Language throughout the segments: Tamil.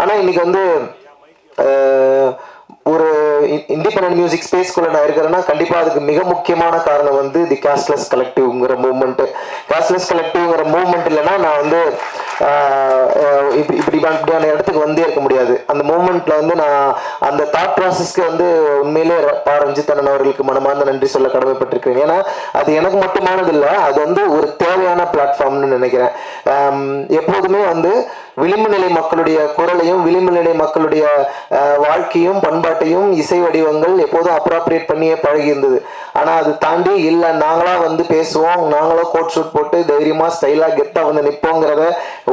ஆனால் இன்னைக்கு வந்து ஒரு இண்டிபெண்ட் மியூசிக் ஸ்பேஸ்க்குள்ள நான் இருக்கிறேன்னா கண்டிப்பாக அதுக்கு மிக முக்கியமான காரணம் வந்து தி கேஷ்லெஸ் கலெக்டிவ்ங்கிற மூவ்மெண்ட்டு கேஷ்லெஸ் கலெக்டிவ்ங்கிற மூவ்மெண்ட் இல்லைன்னா நான் வந்து இப்படி இப்படி இப்படியான இடத்துக்கு வந்தே இருக்க முடியாது. அந்த மூமெண்ட்ல வந்து நான் அந்த தாட் ப்ராசஸ்க்கு வந்து உண்மையிலே ர- பா ரஞ்சித் அவர்களுக்கு மனமார்ந்த நன்றி சொல்ல கடமைப்பட்டிருக்கிறேன். ஏன்னா அது எனக்கு மட்டுமானது இல்லை அது வந்து ஒரு தேவையான பிளாட்ஃபார்ம்னு நினைக்கிறேன். எப்போதுமே வந்து விளிம்பு நிலை மக்களுடைய குரலையும் விளிம்பு நிலை மக்களுடைய வாழ்க்கையும் பண்பாட்டையும் இசை வடிவங்கள் எப்போதும் அப்ராப்ரியேட் பண்ணியே பழகி இருந்தது. ஆனால் அது தாண்டி இல்லை நாங்களா வந்து பேசுவோம் நாங்களும் கோட் ஷூட் போட்டு தைரியமாக ஸ்டைலாக கெத்தாக வந்து நிற்போங்கிறத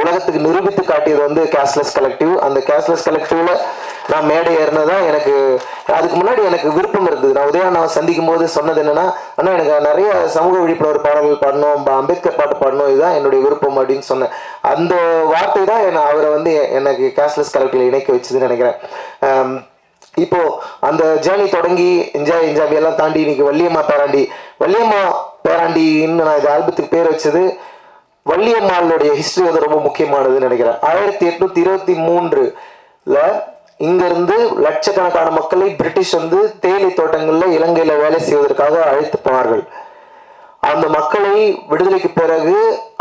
உலகத்துக்கு நிரூபித்து காட்டியது வந்து கேஷ்லெஸ் கலெக்டிவ் அந்த கேஷ்லெஸ் கலெக்டிவில் நான் மேடை ஏறினதான் எனக்கு அதுக்கு முன்னாடி எனக்கு விருப்பம் இருந்தது. நான் உதயண்ணாவை சந்திக்கும் போது சொன்னது என்னன்னா ஆனால் எனக்கு நிறைய சமூக விழிப்புணர்வு பாடல்கள் பாடணும் அம்பேத்கர் பாட்டு பாடணும் இதுதான் என்னுடைய விருப்பம் அப்படின்னு சொன்னேன். அந்த வார்த்தை தான் என்னை அவரை வந்து எனக்கு கேஷ்லெஸ் கலெக்டிவ்ல இணைக்க வச்சதுன்னு நினைக்கிறேன். இப்போ அந்த ஜேர்னி தொடங்கி என்ஜாய் என்ஜாய் எல்லாம் தாண்டி இன்னைக்கு வள்ளியம்மா பேராண்டி. வள்ளியம்மா பேராண்டின்னு நான் இந்த ஆல்பத்துக்கு பேர் வச்சது. வள்ளியம்மாளுடைய ஹிஸ்ட்ரி வந்து ரொம்ப முக்கியமானதுன்னு நினைக்கிறேன். ஆயிரத்தி எட்நூத்தி இருபத்தி மூன்றுல இங்கிருந்து லட்சக்கணக்கான மக்களை பிரிட்டிஷ் வந்து தேயிலை தோட்டங்களில் இலங்கையில் வேலை செய்வதற்காக அழைத்து போனார்கள். அந்த மக்களை விடுதலைக்கு பிறகு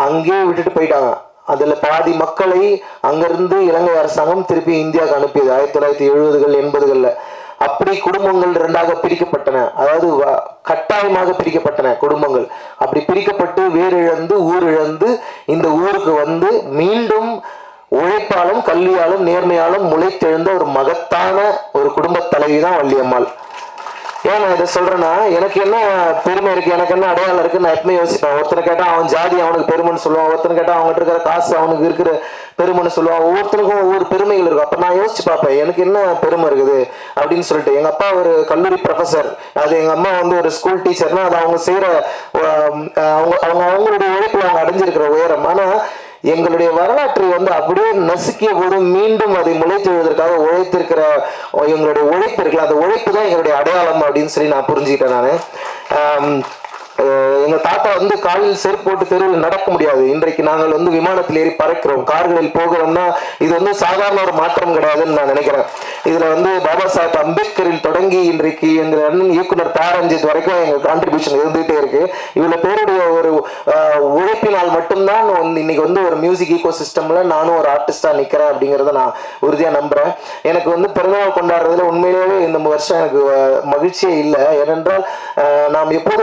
அங்கேயே விட்டுட்டு போயிட்டாங்க. அதில் பாதி மக்களை அங்கிருந்து இலங்கை அரசாங்கம் திருப்பி இந்தியாவுக்கு அனுப்பியது. ஆயிரத்தி தொள்ளாயிரத்தி எழுபதுகள் எண்பதுகளில். அப்படி குடும்பங்கள் இரண்டாக பிரிக்கப்பட்டன. அதாவது வ- கட்டாயமாக பிரிக்கப்பட்டன குடும்பங்கள். அப்படி பிரிக்கப்பட்டு வேறு இழந்து ஊர் இழந்து இந்த ஊருக்கு வந்து மீண்டும் உழைப்பாலும் கல்வியாலும் நேர்மையாலும் முளைத்தெழுந்த ஒரு மகத்தான ஒரு குடும்பத் தலைவி தான் வள்ளியம்மாள். ஏன் நான் இதை சொல்றேன்னா எனக்கு என்ன பெருமை இருக்கு எனக்கு என்ன அடையாளம் இருக்கு நான் எப்பவுமே யோசிப்பேன். ஒருத்தனை கேட்டா அவன் ஜாதி அவனுக்கு பெருமைன்னு சொல்லுவான். ஒருத்தனை கேட்டா அவன்கிட்ட இருக்கிற காசு அவனுக்கு இருக்கிற பெருமைன்னு சொல்லுவான். ஒவ்வொருத்தருக்கும் ஒவ்வொரு பெருமைகள் இருக்கும். அப்ப நான் யோசிச்சு பார்ப்பேன் எனக்கு என்ன பெருமை இருக்குது அப்படின்னு சொல்லிட்டு. எங்க அப்பா ஒரு கல்லூரி ப்ரொஃபசர் அது எங்க அம்மா வந்து ஒரு ஸ்கூல் டீச்சர்னா அது அவங்க செய்யற அவங்க அவங்க அவங்களுடைய உழைப்புல அவங்க அடைஞ்சிருக்கிற உயரம். ஆனா எங்களுடைய வரலாற்றை வந்து அப்படியே நசுக்கிய போது மீண்டும் அதை முளைத்துவதற்காக உழைத்திருக்கிற எங்களுடைய உழைப்பு இருக்குல்ல அந்த உழைப்பு தான் எங்களுடைய அடையாளம் அப்படின்னு சொல்லி நான் புரிஞ்சுக்கிட்டேன் நான். எங்க தாத்தா வந்து காலில் செருப்பு போட்டு தெருவில் நடக்க முடியாது. இன்றைக்கு நாங்கள் வந்து விமானத்தில் ஏறி பறக்கிறோம். கார்களில் போகிறோம்னா இது வந்து சாதாரண ஒரு மாற்றம் கிடையாதுன்னு நான் நினைக்கிறேன். இதுல வந்து பாபா சாஹேப் அம்பேத்கரில் தொடங்கி இன்றைக்கு எங்க அண்ணன் இயக்குனர் தாரஞ்சித் வரைக்கும் எங்க கான்ட்ரிபியூஷன் இருந்துகிட்டே இருக்கு. இவ்வளவு பேருடைய ஒரு உழைப்பினால் மட்டும்தான் வந்து இன்னைக்கு வந்து ஒரு மியூசிக் ஈகோ சிஸ்டம்ல நானும் ஒரு ஆர்டிஸ்டா நிக்கிறேன் அப்படிங்கறத நான் உறுதியா நம்புறேன். எனக்கு வந்து பிறந்தநாள் கொண்டாடுறதுல உண்மையிலேயே இந்த வருஷம் எனக்கு மகிழ்ச்சியே இல்லை. ஏனென்றால் நாம் எப்போது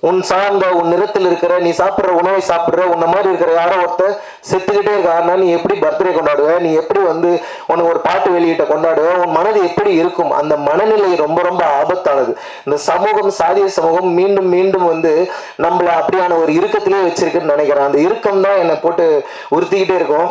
உன் சார்ந்த உன் நிறத்தில் இருக்கிற நீ சாப்பிட்ற உணவை சாப்பிட்ற உன்ன மாதிரி இருக்கிற யாரோ ஒருத்தர் செத்துக்கிட்டே இருக்காருன்னா நீ எப்படி பர்த்டே கொண்டாடுவ? நீ எப்படி வந்து உனக்கு ஒரு பாட்டு வெளியிட்ட கொண்டாடுவ? உன் மனது எப்படி இருக்கும்? அந்த மனநிலை ரொம்ப ரொம்ப ஆபத்தானது. இந்த சமூகம் சாதிய சமூகம் மீண்டும் மீண்டும் வந்து நம்மளை அப்படியான ஒரு இறுக்கத்திலே வச்சிருக்குன்னு நினைக்கிறேன். அந்த இறுக்கம் தான் என்னை போட்டு உறுத்திக்கிட்டே இருக்கும்.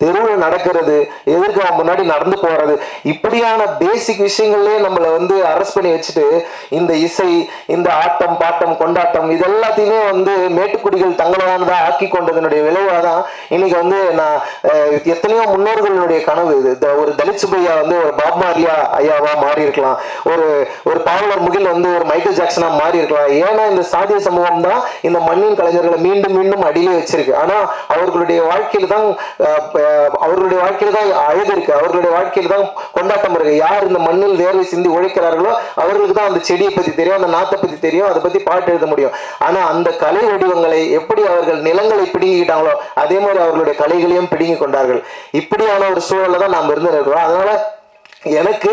தெருவில் நடக்கிறது எதிர்க்க அவன் முன்னாடி நடந்து போறது? இப்படியான பேசிக் விஷயங்கள்லயே நம்மளை வந்து அரெஸ்ட் பண்ணி வச்சுட்டு இந்த இசை இந்த ஆட்டம் பாட்டம் கொண்டாட்டம் இது எல்லாத்தையுமே வந்து மேட்டுக்குடிகள் தங்களானதா ஆக்கி கொண்டதனுடைய விளைவாக தான் இன்னைக்கு வந்து நான் எத்தனையோ முன்னோர்களுடைய கனவு இது. ஒரு தலித் சுப்பையா வந்து ஒரு பாப் மாரியா ஐயாவா மாறி இருக்கலாம் ஒரு ஒரு பாவலர் முகில் வந்து ஒரு மைக்கேல் ஜாக்சனா மாறி இருக்கலாம் ஏன்னா இந்த சாதிய சமூகம் தான் இந்த மண்ணின் கலைஞர்களை மீண்டும் மீண்டும் அடியிலே வச்சிருக்கு. ஆனா அவர்களுடைய வாழ்க்கையில தான் அவர்களுடைய வாழ்க்கையில தான் அழகு இருக்கு. அவர்களுடைய வாழ்க்கையில தான் கொண்டாட்டம் இருக்கு. யார் இந்த மண்ணில் வேர்வை சிந்தி உழைக்கிறார்களோ அவர்களுக்கு தான் அந்த செடியை பத்தி தெரியும் அந்த நாத்தை பத்தி தெரியும் அதை பத்தி பாட்டு எழுத முடியும். ஆனா அந்த கலை வடிவங்களை எப்படி அவர்கள் நிலங்களை பிடுங்கிக்கிட்டாங்களோ அதே மாதிரி அவர்களுடைய கலைகளையும் பிடுங்கி கொண்டார்கள். இப்படியான ஒரு சூழல்ல தான் நாம் இருந்து இருக்கிறோம் அதனால எனக்கு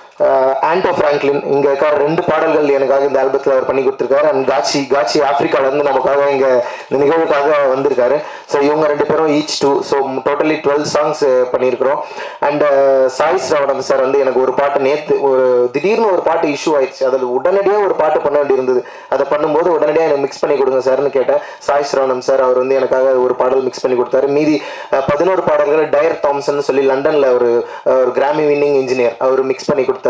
ஆண்டோ ஃப்ராங்க்லின் இங்கே இருக்க ரெண்டு பாடல்கள் எனக்காக இந்த ஆல்பத்தில் அவர் பண்ணி கொடுத்துருக்காரு. அண்ட் காட்சி காட்சி ஆப்பிரிக்கால நமக்காக இங்கே இந்த நிகழ்வுக்காக வந்திருக்காரு. ஸோ இவங்க ரெண்டு பேரும் each two so totally twelve songs பண்ணியிருக்கிறோம். அண்ட் சாய் ஸ்ரவணன் சார் வந்து எனக்கு ஒரு பாட்டு நேற்று ஒரு திடீர்னு ஒரு பாட்டு இஷ்யூ ஆயிடுச்சு. அதில் உடனடியாக ஒரு பாட்டு பண்ண வேண்டியிருந்தது. அதை பண்ணும்போது உடனடியாக எனக்கு மிக்ஸ் பண்ணி கொடுங்க சார்னு கேட்டேன். சாய் ஸ்ரவணன் சார் அவர் வந்து எனக்காக ஒரு பாடல் மிக்ஸ் பண்ணி கொடுத்தாரு. மீதி பதினோரு பாடல்கள் டயர் தாம்சன் சொல்லி லண்டனில் ஒரு ஒரு கிராமி வின்னிங் இன்ஜினியர் அவர் மிக்ஸ் பண்ணி கொடுத்தாரு.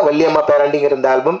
வள்ளியம்மா பேரண்டிங்கிற இந்த ஆல்பம்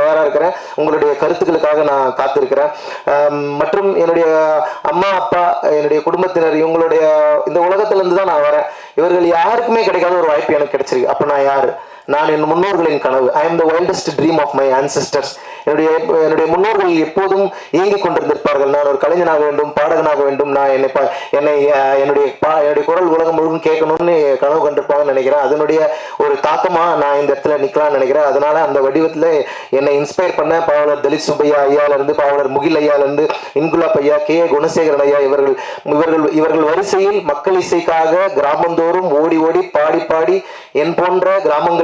தயாராக இருக்கிறேன். உங்களுடைய கருத்துக்களுக்காக நான் காத்திருக்கிறேன். மற்றும் என்னுடைய அம்மா அப்பா என்னுடைய குடும்பத்தினர் இவங்களுடைய இந்த உலகத்திலேருந்து தான் நான் வரேன். இவர்கள் யாருக்குமே கிடைக்காத ஒரு வாய்ப்பு எனக்கு கிடைச்சிருக்கு. அப்ப நான் யாரு? நான் என் முன்னோர்களின் கனவு. I am the wildest dream of my ancestors. என்னுடைய என்னுடைய முன்னோர்கள் எப்போதும் இயங்கிக் கொண்டிருந்திருப்பார்கள். நான் ஒரு கலைஞனாக வேண்டும் பாடகனாக வேண்டும். நான் என்னை என்னை என்னுடைய என்னுடைய குரல் உலகம் முழுவதும் கேட்கணும்னு கனவு கண்டிருப்பாங்கன்னு நினைக்கிறேன். அதனுடைய ஒரு தாக்கமா நான் இந்த இடத்துல நிக்கலாம்னு நினைக்கிறேன். அதனால அந்த வடிவத்துல என்னை இன்ஸ்பயர் பண்ண பாவலர் தலித் சுப்பையா ஐயால இருந்து பாவலர் முகில் ஐயால இருந்து இன்குலாப் ஐயா கே. குணசேகரன் ஐயா இவர்கள் இவர்கள் இவர்கள் வரிசையில் மக்கள் இசைக்காக கிராமந்தோறும் ஓடி ஓடி பாடி பாடி என் போன்ற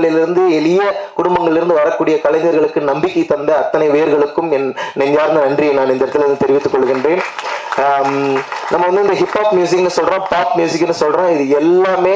குடும்பங்களிலிருந்து எளிய குடும்பங்களிலிருந்து வரக்கூடிய கலைஞர்களுக்கு நம்பிக்கை தந்த அத்தனை வேர்களுக்கும் என் நெஞ்சார்ந்த நன்றியை நான் இந்த இடத்துல தெரிவித்துக் கொள்கின்றேன். நம்ம வந்து இந்த ஹிப்ஹாப் மியூசிக்னு சொல்றோம் பாப் மியூசிக்னு சொல்றோம் இது எல்லாமே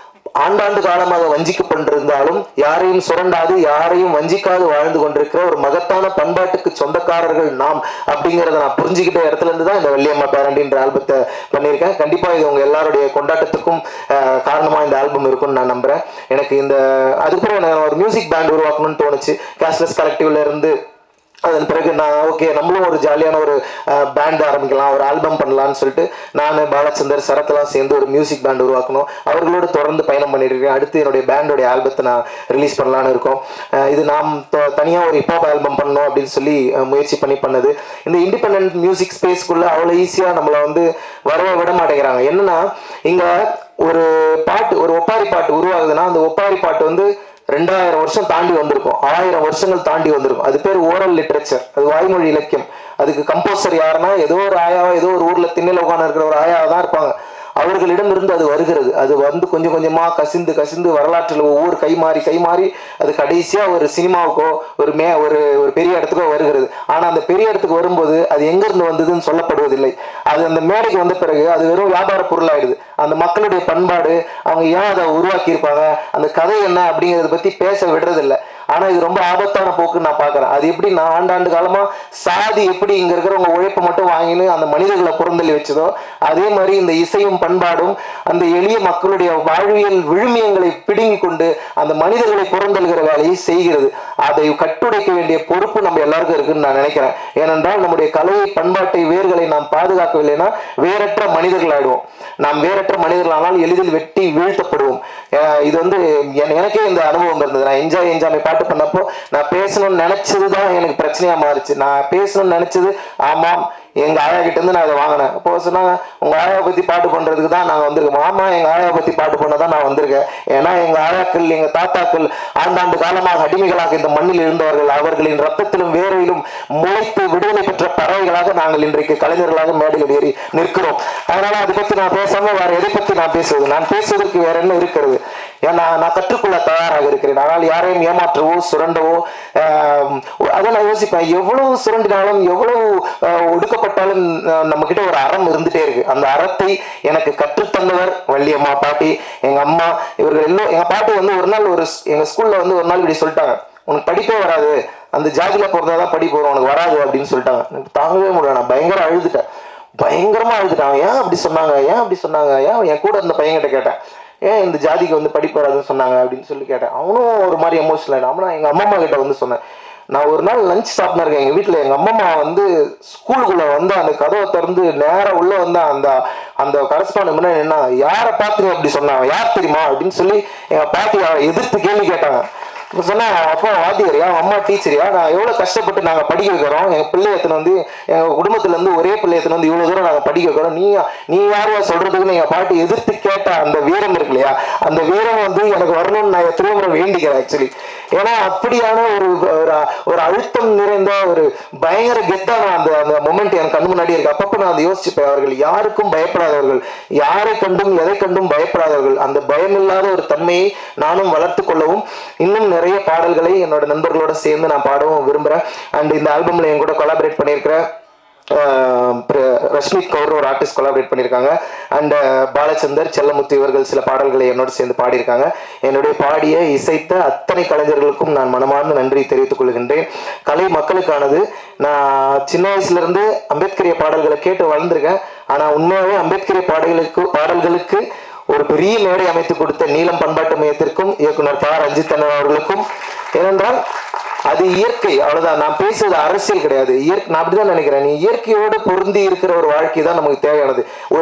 ஆண்டாண்டு காலமாக வஞ்சிக்கப்பட்டிருந்தாலும் யாரையும் சுரண்டாது யாரையும் வஞ்சிக்காது வாழ்ந்து கொண்டிருக்கிற ஒரு மகத்தான பண்பாட்டுக்கு சொந்தக்காரர்கள் நாம் அப்படிங்கிறத நான் புரிஞ்சுக்கிட்ட இடத்துல இருந்து தான் இந்த வெள்ளியம்மா பேரண்டின்ற ஆல்பத்தை பண்ணியிருக்கேன். கண்டிப்பா இது உங்க எல்லாருடைய கொண்டாட்டத்துக்கும் காரணமாக காரணமா இந்த ஆல்பம் இருக்கும்னு நான் நம்புறேன். எனக்கு இந்த அதுக்கப்புறம் நான் ஒரு மியூசிக் பேண்ட் உருவாக்கணும்னு தோணுச்சு. கேஷ்லெஸ் கலெக்டிவ்ல இருந்து அதன் பிறகு நான் ஓகே நம்மளும் ஒரு ஜாலியான ஒரு பேண்ட் ஆரம்பிக்கலாம் ஒரு ஆல்பம் பண்ணலாம்னு சொல்லிட்டு நான் பாலச்சந்தர் சரத்லாம் சேர்ந்து ஒரு மியூசிக் பேண்ட் உருவாக்கணும். அவர்களோடு தொடர்ந்து பயணம் பண்ணிட்டு இருக்கேன் அடுத்து என்னுடைய பேண்டோடைய ஆல்பத்தை நான் ரிலீஸ் பண்ணலான்னு இருக்கோம். இது நாம் தனியாக ஒரு ஹிப்ஹாப் ஆல்பம் பண்ணணும் அப்படின்னு சொல்லி முயற்சி பண்ணி பண்ணது. இந்த இண்டிபெண்ட் மியூசிக் ஸ்பேஸ்க்குள்ளே அவ்வளோ ஈஸியாக நம்மளை வந்து வரவே விட மாட்டேங்கிறாங்க. என்னன்னா இங்கே ஒரு பாட்டு ஒரு ஒப்பாரி பாட்டு உருவாகுதுன்னா அந்த ஒப்பாரி பாட்டு வந்து ரெண்டாயிரம் வருஷம் தாண்டி வந்திருக்கும். ஆயிரம் வருஷங்கள் தாண்டி வந்திருக்கும். அது பேர் ஓரல் லிட்ரேச்சர் அது வாய்மொழி இலக்கியம். அதுக்கு கம்போசர் யாருன்னா ஏதோ ஒரு ஆயாவா ஏதோ ஒரு ஊர்ல திண்ணில உட்காந்து இருக்கிற ஒரு ஆயாவா தான் இருப்பாங்க. அவர்களிடம் இருந்து அது வருகிறது. அது வந்து கொஞ்சம் கொஞ்சமாக கசிந்து கசிந்து வரலாற்றில் ஒவ்வொரு கை மாறி கை மாறி அது கடைசியாக ஒரு சினிமாவுக்கோ ஒரு மே ஒரு ஒரு பெரிய இடத்துக்கோ வருகிறது. ஆனால் அந்த பெரிய இடத்துக்கு வரும்போது அது எங்கேருந்து வந்ததுன்னு சொல்லப்படுவதில்லை. அது அந்த மேடைக்கு வந்த பிறகு அது வெறும் வியாபார பொருளாயிடுது. அந்த மக்களுடைய பண்பாடு அவங்க ஏன் அதை உருவாக்கியிருப்பாங்க? அந்த கதை என்ன அப்படிங்கிறத பற்றி பேச விடுறதில்ல. ஆனா இது ரொம்ப ஆபத்தான போக்குன்னு நான் பாக்குறேன் அது எப்படி நான் ஆண்டாண்டு காலமா சாதி எப்படி இங்க இருக்கிறவங்க உழைப்பு மட்டும் வாங்கினு அந்த மனிதர்களை புறந்தள்ளி வச்சதோ அதே மாதிரி இந்த இசையும் பண்பாடும் அந்த எளிய மக்களுடைய வாழ்வியல் விழுமியங்களை பிடுங்கி கொண்டு அந்த மனிதர்களை புறந்தள்ளுகிற வேலையை செய்கிறது. அதை கட்டுடைக்க வேண்டிய பொறுப்பு நம்ம எல்லாருக்கும் இருக்குன்னு நான் நினைக்கிறேன். ஏனென்றால் நம்முடைய கலையை பண்பாட்டை வேர்களை நாம் பாதுகாக்கவில்லைன்னா வேறற்ற மனிதர்கள் ஆயிடுவோம். நாம் வேறற்ற மனிதர்களானால் எளிதில் வெட்டி வீழ்த்தப்படுவோம். இது வந்து எனக்கே இந்த அனுபவம் இருந்தது. நான் என்ஜாய் என்ஜாய் பாட்டு பண்ணப்போ நான் பேசணும்னு நினைச்சது தான் எனக்கு பிரச்சனையா மாறுச்சு. நான் பேசணும்னு நினைச்சது ஆமாம் எங்க ஆயா கிட்ட இருந்து நான் இதை வாங்கினேன். அப்போ சொன்னாங்க உங்க ஆயா பத்தி பாட்டு பண்றதுக்கு தான் நான் வந்திருக்கேன். ஆமா எங்க ஆயா பத்தி பாட்டு பண்ண தான் நான் வந்திருக்கேன். ஏன்னா எங்க ஆயாக்கள் எங்க தாத்தாக்கள் ஆண்டாண்டு காலமாக அடிமைகளாக இந்த மண்ணில் இருந்தவர்கள் அவர்களின் ரத்தத்திலும் வேரையிலும் முளைத்து விடுதலை பெற்ற பறவைகளாக நாங்கள் இன்றைக்கு கலைஞர்களாக மேடையில் ஏறி நிற்கிறோம். அதனால அதை பத்தி நான் பேசாம வேற எதை பத்தி நான் பேசுவது? நான் பேசுவதற்கு வேற என்ன இருக்கிறது? ஏன்னா நான் கற்றுக்கொள்ள தயாராக இருக்கிறேன். ஆனால் யாரையும் ஏமாற்றவோ சுரண்டவோ அதை நான் யோசிப்பேன். எவ்வளவு சுரண்டினாலும் எவ்வளவு ஒடுக்கப்பட்டாலும் நம்ம கிட்ட ஒரு அறம் இருந்துட்டே இருக்கு. அந்த அறத்தை எனக்கு கற்றுத்தந்தவர் வள்ளியம்மா பாட்டி எங்க அம்மா இவர்கள் எல்லாம் எங்க பாட்டி வந்து ஒரு நாள் ஒரு எங்க ஸ்கூல்ல வந்து ஒரு நாள் இப்படி சொல்லிட்டாங்க. உனக்கு படிப்பே வராது. அந்த ஜாதியில பிறந்தாதான் படி போறோம் உனக்கு வராது அப்படின்னு சொல்லிட்டாங்க. எனக்கு தாங்கவே முடியல. நான் பயங்கர அழுதுட்டேன். பயங்கரமா அழுதுட்டான். ஏன் அப்படி சொன்னாங்க? ஏன் அப்படி சொன்னாங்க? ஏன் என் கூட இருந்த பையன்கிட்ட கேட்டேன். ஏன் இந்த ஜாதிக்கு வந்து படிப்பு வராதுன்னு சொன்னாங்க அப்படின்னு சொல்லி கேட்டேன். அவனும் ஒரு மாதிரி எமோஷனல் ஆகிடும் நான் எங்கள் அம்மா அம்மா கிட்ட வந்து சொன்னேன். நான் ஒரு நாள் லஞ்ச் சாப்பிட்னா இருக்கேன். எங்கள் வீட்டில் எங்கள் அம்மா வந்து ஸ்கூலுக்குள்ளே வந்து அந்த கதவை திறந்து நேராக உள்ளே வந்து அந்த அந்த கரஸ்பாண்ட் முன்னாடி என்ன யாரை பார்த்துங்க? அப்படி சொன்னாங்க. யார் தெரியுமா? அப்படின்னு சொல்லி எங்கள் பாட்டி எதிர்த்து கேள்வி கேட்டாங்க. இப்போ சொன்னா அப்பா வாத்தியாரியா அம்மா டீச்சரியா நான் எவ்வளோ கஷ்டப்பட்டு நாங்கள் படிக்க வைக்கிறோம். எங்கள் பிள்ளை எத்தனை வந்து எங்கள் குடும்பத்துலேருந்து ஒரே பிள்ளை எத்தனை வந்து இவ்வளோ தூரம் நாங்கள் படிக்க வைக்கிறோம். நீ நீ யாருவா சொல்கிறதுக்குன்னு எங்கள் பாட்டி எதிர்த்து கேட்ட அந்த வீரம் இருக்கு இல்லையா? அந்த வீரம் வந்து எனக்கு வரணும்னு நான் எத்தனையோ முறை வேண்டிக்கிறேன் ஆக்சுவலி ஏன்னா அப்படியான ஒரு ஒரு ஒரு அழுத்தம் நிறைந்த ஒரு பயங்கர கெத்தான அந்த அந்த மொமெண்ட் என் கண் முன்னாடி இருக்கு. அப்பப்போ நான் அதை யோசிச்சுப்பேன் அவர்கள் யாருக்கும் பயப்படாதவர்கள் யாரை கண்டும் எதை கண்டும் பயப்படாதவர்கள்? அந்த பயமில்லாத ஒரு தன்மையை நானும் வளர்த்து கொள்ளவும் இன்னும் நிறைய பாடல்களை என்னோட நண்பர்களோட சேர்ந்து நான் பாடவும் விரும்புகிறேன் அண்ட் இந்த ஆல்பம்ல என் கூட கொலாபரேட் பண்ணியிருக்கிற ரஷ்மித் கவுர் ஒரு ஆர்டிஸ்ட் கொலாபரேட் பண்ணியிருக்காங்க. அண்ட் பாலச்சந்தர் செல்லமுத்து இவர்கள் சில பாடல்களை என்னோட சேர்ந்து பாடியிருக்காங்க. என்னுடைய பாடிய இசைத்த அத்தனை கலைஞர்களுக்கும் நான் மனமார்ந்த நன்றி தெரிவித்துக் கொள்கின்றேன். கலை மக்களுக்கானது. நான் சின்ன வயசுலேருந்து அம்பேத்கரிய பாடல்களை கேட்டு வளர்ந்துருக்கேன். ஆனால் உண்மையாகவே அம்பேத்கரிய பாடல்களுக்கு பாடல்களுக்கு ஒரு பெரிய மேடை அமைத்து கொடுத்த நீலம் பண்பாட்டு மையத்திற்கும் இயக்குனர் ப. ரஞ்சித் அண்ணன் அவர்களுக்கும். ஏனென்றால் அது இயற்கை அவ்வளவுதான். நான் பேசுறது அரசியல் கிடையாது. இயற்கை நான் அப்படிதான் நினைக்கிறேன். நீ இயற்கையோடு பொருந்தி இருக்கிற ஒரு வாழ்க்கை தான் நமக்கு தேவையானது. ஒரு